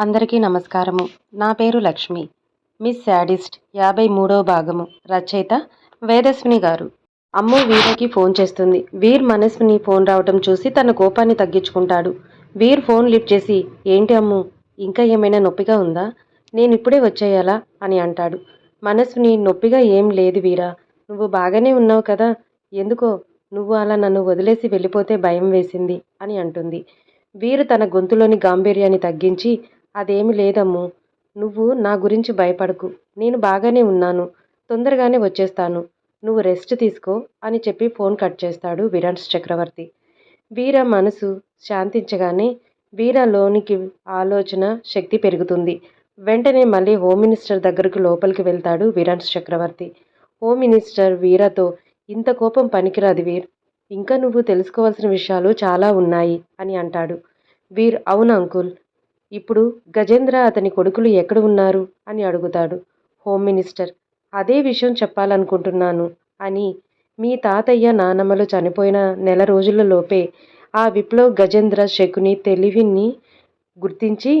అందరికీ నమస్కారము. నా పేరు లక్ష్మి. మిస్ శాడిస్ట్ యాభై మూడవ భాగము. రచయిత వేదస్విని గారు. అమ్ము వీరకి ఫోన్ చేస్తుంది. వీర్ మనస్విని ఫోన్ రావటం చూసి తన కోపాన్ని తగ్గించుకుంటాడు. వీర్ ఫోన్ లిఫ్ట్ చేసి ఏంటి అమ్ము ఇంకా ఏమైనా నొప్పిగా ఉందా? నేను ఇప్పుడే వచ్చేయాలా? అని అంటాడు. మనస్విని నొప్పిగా ఏం లేదు వీరా. నువ్వు బాగానే ఉన్నావు కదా. ఎందుకో? నువ్వు అలా నన్ను వదిలేసి వెళ్ళిపోతే భయం వేసింది అని అంటుంది. వీరు తన గొంతులోని గాంభీర్యాన్ని తగ్గించి అదేమి లేదమ్ము. నువ్వు నా గురించి భయపడకు. నేను బాగానే ఉన్నాను. తొందరగానే వచ్చేస్తాను. నువ్వు రెస్ట్ తీసుకో అని చెప్పి ఫోన్ కట్ చేస్తాడు విరాన్స్ చక్రవర్తి. వీర మనసు శాంతించగానే వీరలోనికి ఆలోచన శక్తి పెరుగుతుంది. వెంటనే మళ్ళీ హోమ్ మినిస్టర్ దగ్గరకు లోపలికి వెళ్తాడు విరాన్స్ చక్రవర్తి. హోమ్ మినిస్టర్ వీరతో ఇంత కోపం పనికిరాదు వీర్. ఇంకా నువ్వు తెలుసుకోవాల్సిన విషయాలు చాలా ఉన్నాయి అని అంటాడు. వీర్ అవును అంకుల్. ఇప్పుడు గజేంద్ర అతని కొడుకులు ఎక్కడ ఉన్నారు? అని అడుగుతాడు. హోమ్ మినిస్టర్ అదే విషయం చెప్పాలనుకుంటున్నాను అని మీ తాతయ్య నానమ్మలు చనిపోయిన నెల రోజుల లోపే ఆ విప్లవ్ గజేంద్ర శకుని తెలివిని గుర్తించి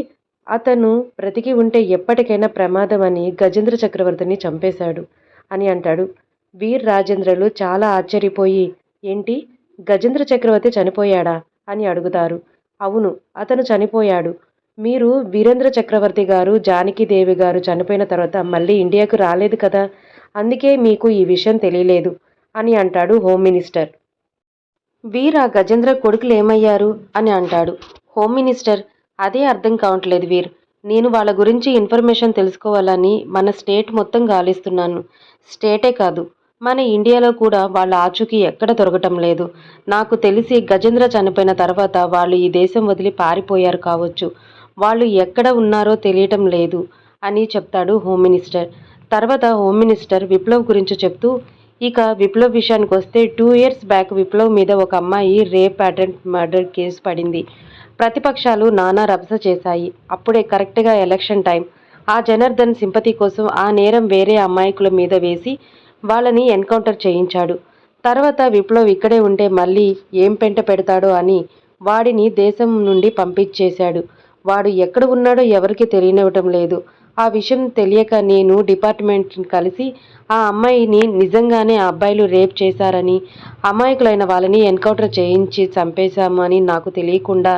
అతను బ్రతికి ఉంటే ఎప్పటికైనా ప్రమాదం అని గజేంద్ర చక్రవర్తిని చంపేశాడు అని అంటాడు. వీర్ రాజేంద్రలు చాలా ఆశ్చర్యపోయి ఏంటి? గజేంద్ర చక్రవర్తి చనిపోయాడా? అని అడుగుతారు. అవును అతను చనిపోయాడు. మీరు వీరేంద్ర చక్రవర్తి గారు జానకిదేవి గారు చనిపోయిన తర్వాత మళ్ళీ ఇండియాకు రాలేదు కదా? అందుకే మీకు ఈ విషయం తెలియలేదు అని అంటాడు హోమ్ మినిస్టర్. వీర్ ఆ గజేంద్ర కొడుకులు ఏమయ్యారు అని అంటాడు. హోమ్ మినిస్టర్ అదే అర్థం కావట్లేదు వీర్. నేను వాళ్ళ గురించి ఇన్ఫర్మేషన్ తెలుసుకోవాలని మన స్టేట్ మొత్తం గాలిస్తున్నాను. స్టేటే కాదు మన ఇండియాలో కూడా వాళ్ళ ఆచూకీ ఎక్కడ దొరకటం లేదు. నాకు తెలిసి గజేంద్ర చనిపోయిన తర్వాత వాళ్ళు ఈ దేశం వదిలి పారిపోయారు కావచ్చు. వాళ్ళు ఎక్కడ ఉన్నారో తెలియటం లేదు అని చెప్తాడు హోమ్ మినిస్టర్. తర్వాత హోమ్ మినిస్టర్ విప్లవ్ గురించి చెప్తూ ఇక విప్లవ్ విషయానికి వస్తే టూ ఇయర్స్ బ్యాక్ విప్లవ్ మీద ఒక అమ్మాయి రేప్ అటెంప్ట్ మర్డర్ కేసు పడింది. ప్రతిపక్షాలు నానా రభస చేశాయి. అప్పుడే కరెక్ట్గా ఎలక్షన్ టైం ఆ జనార్దన్ సింపతి కోసం ఆ నేరం వేరే అమాయకుల మీద వేసి వాళ్ళని ఎన్కౌంటర్ చేయించాడు. తర్వాత విప్లవ్ ఇక్కడే ఉంటే మళ్ళీ ఏం పెంట పెడతాడో అని వాడిని దేశం నుండి పంపించేశాడు. వాడు ఎక్కడ ఉన్నాడో ఎవరికి తెలియనివ్వటం లేదు. ఆ విషయం తెలియక నేను డిపార్ట్మెంట్ని కలిసి ఆ అమ్మాయిని నిజంగానే ఆ అబ్బాయిలు రేప్ చేశారని అమాయకులైన వాళ్ళని ఎన్కౌంటర్ చేయించి చంపేశాము అని నాకు తెలియకుండా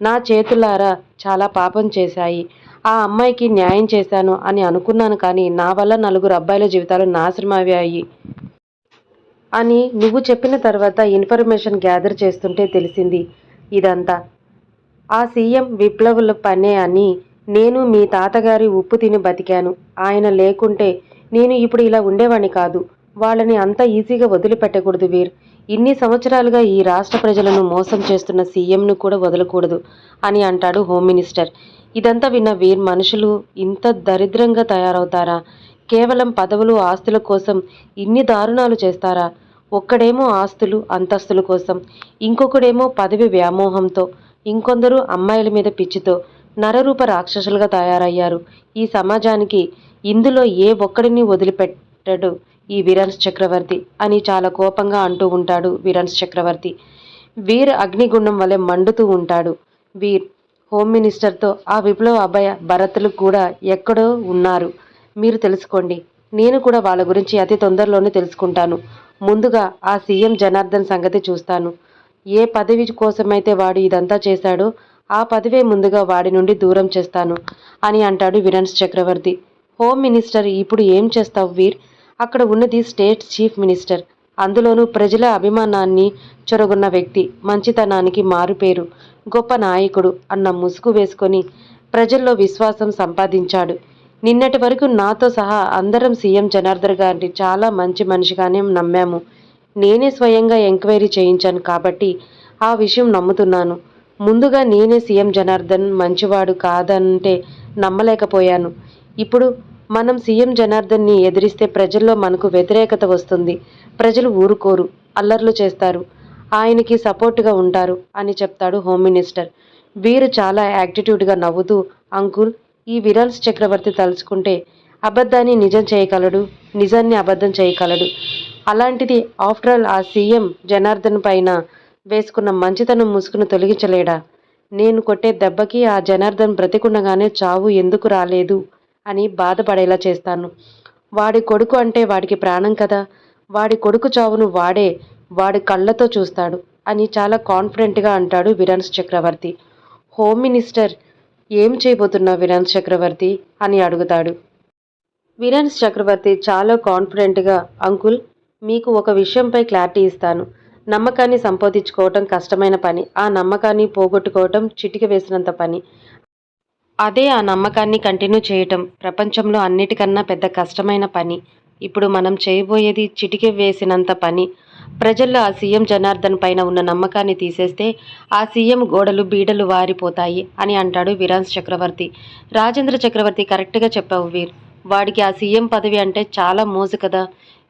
నా చేతులారా చాలా పాపం చేశాయి. ఆ అమ్మాయికి న్యాయం చేశాను అని అనుకున్నాను కానీ నా వల్ల నలుగురు అబ్బాయిల జీవితాలు నాశనమయ్యాయి అని నువ్వు చెప్పిన తర్వాత ఇన్ఫర్మేషన్ గ్యాదర్ చేస్తుంటే తెలిసింది ఇదంతా. ఆ సీఎం విప్లవుల పనే అని నేను మీ తాతగారి ఉప్పు తిని బతికాను. ఆయన లేకుంటే నేను ఇప్పుడు ఇలా ఉండేవాణ్ణి కాదు. వాళ్ళని అంత ఈజీగా వదిలిపెట్టకూడదు వీర్. ఇన్ని సంవత్సరాలుగా ఈ రాష్ట్ర ప్రజలను మోసం చేస్తున్న సీఎంను కూడా వదలకూడదు అని అంటాడు హోమ్ మినిస్టర్. ఇదంతా విన్న వీర్ మనుషులు ఇంత దరిద్రంగా తయారవుతారా? కేవలం పదవులు ఆస్తుల కోసం ఇన్ని దారుణాలు చేస్తారా? ఒక్కడేమో ఆస్తులు అంతస్తుల కోసం. ఇంకొకడేమో పదవి వ్యామోహంతో. ఇంకొందరు అమ్మాయిల మీద పిచ్చితో నరరూప రాక్షసులుగా తయారయ్యారు. ఈ సమాజానికి ఇందులో ఏ ఒక్కడిని వదిలిపెట్టడు ఈ వీరన్స్ చక్రవర్తి అని చాలా కోపంగా అంటూ ఉంటాడు వీరన్స్ చక్రవర్తి. వీర్ అగ్నిగుండం వలె మండుతూ ఉంటాడు. వీర్ హోమ్ మినిస్టర్తో ఆ విప్లవ అభయ భరత్లు కూడా ఎక్కడో ఉన్నారు. మీరు తెలుసుకోండి. నేను కూడా వాళ్ళ గురించి అతి తొందరలోనే తెలుసుకుంటాను. ముందుగా ఆ సీఎం జనార్దన్ సంగతి చూస్తాను. ఏ పదవి కోసమైతే వాడు ఇదంతా చేశాడో ఆ పదవే ముందుగా వాడి నుండి దూరం చేస్తాను అని అంటాడు విరన్స్ చక్రవర్తి. హోమ్ మినిస్టర్ ఇప్పుడు ఏం చేస్తావు వీర్? అక్కడ ఉన్నది స్టేట్ చీఫ్ మినిస్టర్. అందులోనూ ప్రజల అభిమానాన్ని చొరగొన్న వ్యక్తి మంచితనానికి మారుపేరు గొప్ప నాయకుడు అన్న ముసుగు వేసుకొని ప్రజల్లో విశ్వాసం సంపాదించాడు. నిన్నటి వరకు నాతో సహా అందరం సీఎం జనార్దన్ గారిని చాలా మంచి మనిషిగానే నమ్మాము. నేనే స్వయంగా ఎంక్వైరీ చేయించాను కాబట్టి ఆ విషయం నమ్ముతున్నాను. ముందుగా నేనే సీఎం జనార్దన్ మంచివాడు కాదంటే నమ్మలేకపోయాను. ఇప్పుడు మనం సీఎం జనార్దన్ని ఎదిరిస్తే ప్రజల్లో మనకు వ్యతిరేకత వస్తుంది. ప్రజలు ఊరుకోరు అల్లర్లు చేస్తారు. ఆయనకి సపోర్ట్గా ఉంటారు అని చెప్తాడు హోమ్ మినిస్టర్. వీరు చాలా యాక్టిట్యూడ్గా నవ్వుతూ అంకుల్ ఈ విరాల్స్ చక్రవర్తి తలుచుకుంటే అబద్ధాన్ని నిజం చేయగలడు నిజాన్ని అబద్ధం చేయగలడు. అలాంటిది ఆఫ్టర్ ఆల్ ఆ సీఎం జనార్దన్ పైన వేసుకున్న మంచితనం ముసుగును తొలగించలేడా? నేను కొట్టే దెబ్బకి ఆ జనార్దన్ బ్రతికుండగానే చావు ఎందుకు రాలేదు అని బాధపడేలా చేస్తాను. వాడి కొడుకు అంటే వాడికి ప్రాణం కదా. వాడి కొడుకు చావును వాడే వాడి కళ్ళతో చూస్తాడు అని చాలా కాన్ఫిడెంట్గా అంటాడు విరాన్స్ చక్రవర్తి. హోమ్ మినిస్టర్ ఏం చేయబోతున్నావు విరాన్స్ చక్రవర్తి? అని అడుగుతాడు. విరాన్స్ చక్రవర్తి చాలా కాన్ఫిడెంట్గా అంకుల్ మీకు ఒక విషయంపై క్లారిటీ ఇస్తాను. నమ్మకాన్ని సంపాదించుకోవటం కష్టమైన పని. ఆ నమ్మకాన్ని పోగొట్టుకోవటం చిటిక వేసినంత పని. అదే ఆ నమ్మకాన్ని కంటిన్యూ చేయటం ప్రపంచంలో అన్నిటికన్నా పెద్ద కష్టమైన పని. ఇప్పుడు మనం చేయబోయేది చిటిక వేసినంత పని. ప్రజల్లో ఆ సీఎం జనార్దన్ పైన ఉన్న నమ్మకాన్ని తీసేస్తే ఆ సీఎం గోడలు బీడలు వారిపోతాయి అని అంటాడు విరాన్స్ చక్రవర్తి. రాజేంద్ర చక్రవర్తి కరెక్ట్గా చెప్పావు వీర్. వాడికి ఆ సీఎం పదవి అంటే చాలా మోజు కదా.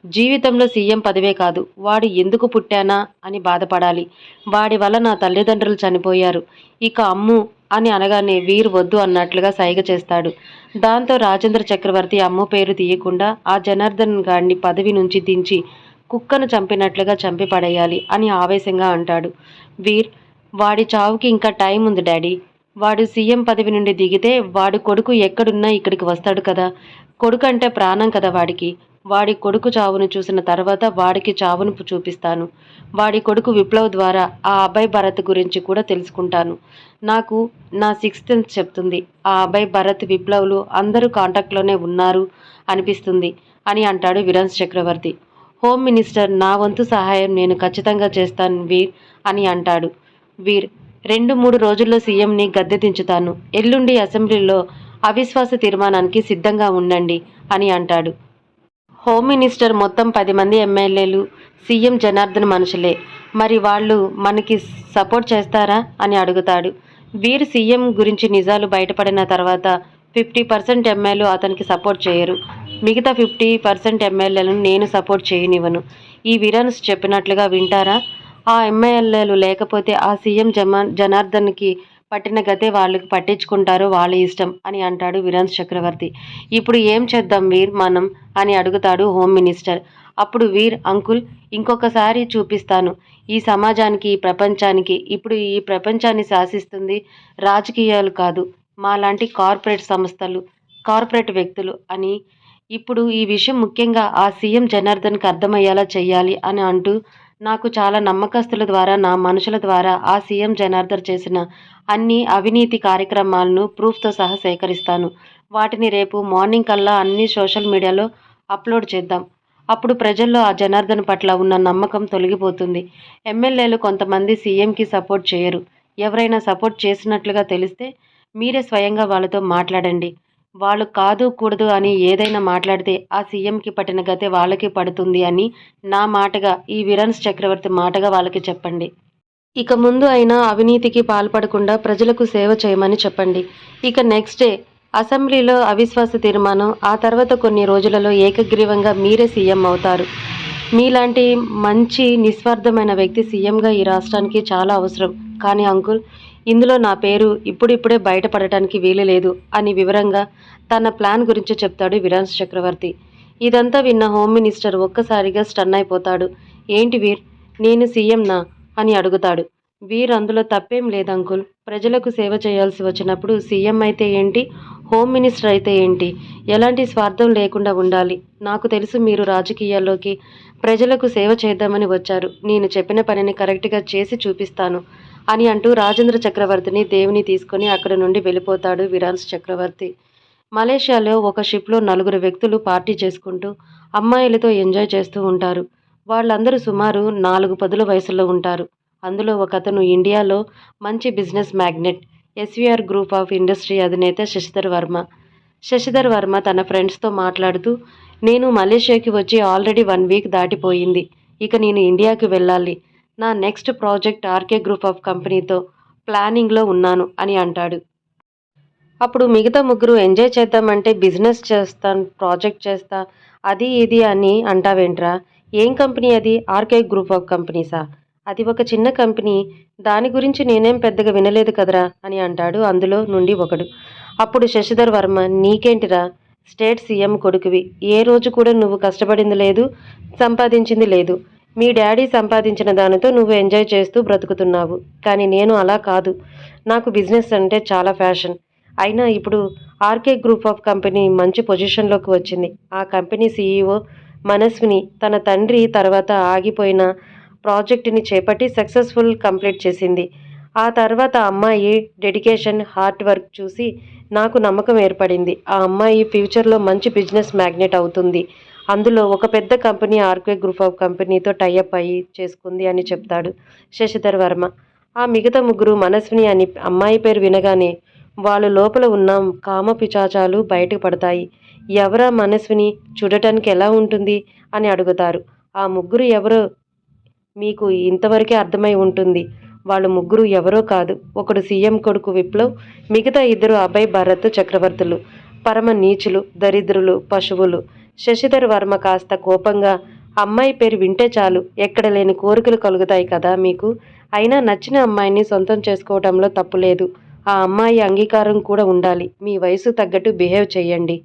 జీవితంలో సీఎం పదవే కాదు. వాడు ఎందుకు పుట్టానా అని బాధపడాలి. వాడి వల్ల నా తల్లిదండ్రులు చనిపోయారు. ఇక అమ్ము అని అనగానే వీరు వద్దు అన్నట్లుగా సైగ చేస్తాడు. దాంతో రాజేంద్ర చక్రవర్తి అమ్ము పేరు తీయకుండా ఆ జనార్దన్ గాడిని పదవి నుంచి దించి కుక్కను చంపినట్లుగా చంపి పడేయాలి అని ఆవేశంగా అంటాడు. వీర్ వాడి చావుకి ఇంకా టైం ఉంది డాడీ. వాడు సీఎం పదవి నుండి దిగితే వాడు కొడుకు ఎక్కడున్నా ఇక్కడికి వస్తాడు కదా. కొడుకు అంటే ప్రాణం కదా వాడికి. వాడి కొడుకు చావును చూసిన తర్వాత వాడికి చావును చూపిస్తాను. వాడి కొడుకు విప్లవ్ ద్వారా ఆ అభయ్ భరత్ గురించి కూడా తెలుసుకుంటాను. నాకు నా సిక్స్త్ చెప్తుంది. ఆ అభయ్ భరత్ విప్లవ్లు అందరూ కాంటాక్ట్లోనే ఉన్నారు అనిపిస్తుంది అని అంటాడు విరాన్స్ చక్రవర్తి. హోమ్ మినిస్టర్ నా వంతు సహాయం నేను ఖచ్చితంగా చేస్తాను వీర్ అని అంటాడు. వీర్ రెండు మూడు రోజుల్లో సీఎంని గద్దె దించుతాను. ఎల్లుండి అసెంబ్లీలో అవిశ్వాస తీర్మానానికి సిద్ధంగా ఉండండి అని అంటాడు. హోమ్ మినిస్టర్ మొత్తం పది మంది ఎమ్మెల్యేలు సీఎం జనార్దన్ మనుషులే. మరి వాళ్ళు మనకి సపోర్ట్ చేస్తారా అని అడుగుతాడు. వీరు సీఎం గురించి నిజాలు బయటపడిన తర్వాత ఫిఫ్టీ పర్సెంట్ ఎమ్మెల్యేలు అతనికి సపోర్ట్ చేయరు. మిగతా ఫిఫ్టీ పర్సెంట్ ఎమ్మెల్యేలను నేను సపోర్ట్ చేయనివ్వను. ఈ విరాన్స్ చెప్పినట్లుగా వింటారా? ఆ ఎమ్మెల్యేలు లేకపోతే ఆ సీఎం జమా జనార్దన్కి పట్టిన గతే వాళ్ళకి పట్టించుకుంటారో వాళ్ళ ఇష్టం అని అంటాడు విరాన్స్ చక్రవర్తి. ఇప్పుడు ఏం చేద్దాం వీర్ మనం? అని అడుగుతాడు హోమ్ మినిస్టర్. అప్పుడు వీర్ అంకుల్ ఇంకొకసారి చూపిస్తాను. ఈ సమాజానికి ఈ ప్రపంచానికి. ఇప్పుడు ఈ ప్రపంచాన్ని శాసిస్తుంది రాజకీయాలు కాదు మాలాంటి కార్పొరేట్ సంస్థలు కార్పొరేట్ వ్యక్తులు అని. ఇప్పుడు ఈ విషయం ముఖ్యంగా ఆ సీఎం జనార్దన్కి అర్థమయ్యేలా చేయాలి అని అంటూ నాకు చాలా నమ్మకస్తుల ద్వారా నా మనుషుల ద్వారా ఆ సీఎం జనార్దన్ చేసిన అన్ని అవినీతి కార్యక్రమాలను ప్రూఫ్తో సహా సేకరిస్తాను. వాటిని రేపు మార్నింగ్ కల్లా అన్ని సోషల్ మీడియాలో అప్లోడ్ చేద్దాం. అప్పుడు ప్రజల్లో ఆ జనార్దన్ పట్ల ఉన్న నమ్మకం తొలగిపోతుంది. ఎమ్మెల్యేలు కొంతమంది సీఎంకి సపోర్ట్ చేయరు. ఎవరైనా సపోర్ట్ చేసినట్లుగా తెలిస్తే మీరే స్వయంగా వాళ్ళతో మాట్లాడండి. వాళ్ళు కాదు కూడదు అని ఏదైనా మాట్లాడితే ఆ సీఎంకి పట్టిన గతే వాళ్ళకి పడుతుంది అని నా మాటగా ఈ విరన్స్ చక్రవర్తి మాటగా వాళ్ళకి చెప్పండి. ఇక ముందు అయినా అవినీతికి పాల్పడకుండా ప్రజలకు సేవ చేయమని చెప్పండి. ఇక నెక్స్ట్ డే అసెంబ్లీలో అవిశ్వాస తీర్మానం ఆ తర్వాత కొన్ని రోజులలో ఏకగ్రీవంగా మీరే సీఎం అవుతారు. మీలాంటి మంచి నిస్వార్థమైన వ్యక్తి సీఎంగా ఈ రాష్ట్రానికి చాలా అవసరం. కానీ అంకుల్ ఇందులో నా పేరు ఇప్పుడిప్పుడే బయటపడటానికి వీలు లేదు అని వివరంగా తన ప్లాన్ గురించి చెప్తాడు విరాన్స్ చక్రవర్తి. ఇదంతా విన్న హోమ్ మినిస్టర్ ఒక్కసారిగా స్టన్ అయిపోతాడు. ఏంటి వీర్? నేను సీఎంనా? అని అడుగుతాడు. వీర్ అందులో తప్పేం లేదు అంకుల్. ప్రజలకు సేవ చేయాల్సి వచ్చినప్పుడు సీఎం అయితే ఏంటి? హోమ్ మినిస్టర్ అయితే ఏంటి? ఎలాంటి స్వార్థం లేకుండా ఉండాలి. నాకు తెలుసు మీరు రాజకీయాల్లోకి ప్రజలకు సేవ చేద్దామని వచ్చారు. నేను చెప్పిన పనిని కరెక్ట్గా చేసి చూపిస్తాను. అని అంటూ రాజేంద్ర చక్రవర్తిని దేవుని తీసుకొని అక్కడ నుండి వెళ్ళిపోతాడు విరాన్స్ చక్రవర్తి. మలేషియాలో ఒక షిప్లో నలుగురు వ్యక్తులు పార్టీ చేసుకుంటూ అమ్మాయిలతో ఎంజాయ్ చేస్తూ ఉంటారు. వాళ్ళందరూ సుమారు నాలుగు పదుల వయసులో ఉంటారు. అందులో ఒక అతను ఇండియాలో మంచి business magnate SVR group of industry అధినేత శశిధర్ వర్మ. శశిధర్ వర్మ తన ఫ్రెండ్స్తో మాట్లాడుతూ నేను మలేషియాకి వచ్చి ఆల్రెడీ వన్ వీక్ దాటిపోయింది. ఇక నేను ఇండియాకి వెళ్ళాలి. నా next project RK group of కంపెనీతో ప్లానింగ్లో ఉన్నాను అని అంటాడు. అప్పుడు మిగతా ముగ్గురు ఎంజాయ్ చేద్దామంటే బిజినెస్ చేస్తాను ప్రాజెక్ట్ చేస్తా అది ఇది అని అంటావేంట్రా? ఏం కంపెనీ అది? ఆర్కే గ్రూప్ ఆఫ్ కంపెనీసా? అది ఒక చిన్న కంపెనీ దాని గురించి నేనేం పెద్దగా వినలేదు కదరా? అని అంటాడు అందులో నుండి ఒకడు. అప్పుడు శశిధర్ వర్మ నీకేంటిరా? స్టేట్ సీఎం కొడుకువి. ఏ రోజు కూడా నువ్వు కష్టపడింది లేదు సంపాదించింది లేదు. మీ డాడీ సంపాదించిన దానితో నువ్వు ఎంజాయ్ చేస్తూ బ్రతుకుతున్నావు. కానీ నేను అలా కాదు. నాకు బిజినెస్ అంటే చాలా ఫ్యాషన్. అయినా ఇప్పుడు ఆర్కే గ్రూప్ ఆఫ్ కంపెనీ మంచి పొజిషన్లోకి వచ్చింది. ఆ కంపెనీ సీఈఓ మనస్విని తన తండ్రి తర్వాత ఆగిపోయిన ప్రాజెక్టుని చేపట్టి సక్సెస్ఫుల్ కంప్లీట్ చేసింది. ఆ తర్వాత అమ్మాయి డెడికేషన్ హార్డ్ వర్క్ చూసి నాకు నమ్మకం ఏర్పడింది. ఆ అమ్మాయి ఫ్యూచర్లో మంచి బిజినెస్ మ్యాగ్నెట్ అవుతుంది. అందులో ఒక పెద్ద కంపెనీ ఆర్కే గ్రూప్ ఆఫ్ కంపెనీతో టైఅప్ అయ్యి చేసుకుంది అని చెప్తాడు శశిధర్ వర్మ. ఆ మిగతా ముగ్గురు మనస్విని అని అమ్మాయి పేరు వినగానే వాళ్ళు లోపల ఉన్న కామ పిచాచాలు బయటకు పడతాయి. ఎవరా మనస్విని? చూడటానికి ఎలా ఉంటుంది? అని అడుగుతారు. ఆ ముగ్గురు ఎవరో మీకు ఇంతవరకే అర్థమై ఉంటుంది. వాళ్ళు ముగ్గురు ఎవరో కాదు. ఒకడు సీఎం కొడుకు విప్లవ్ మిగతా ఇద్దరు అభయ్ భరత్ చక్రవర్తులు. పరమ నీచులు దరిద్రులు పశువులు. శశిధర్ వర్మ కాస్త కోపంగా అమ్మాయి పేరు వింటే చాలు ఎక్కడ లేని కోరికలు కలుగుతాయి కదా మీకు? అయినా నచ్చిన అమ్మాయిని సొంతం చేసుకోవడంలో తప్పు లేదు. ఆ అమ్మాయి అంగీకారం కూడా ఉండాలి. మీ వయసు తగ్గట్టు బిహేవ్ చేయండి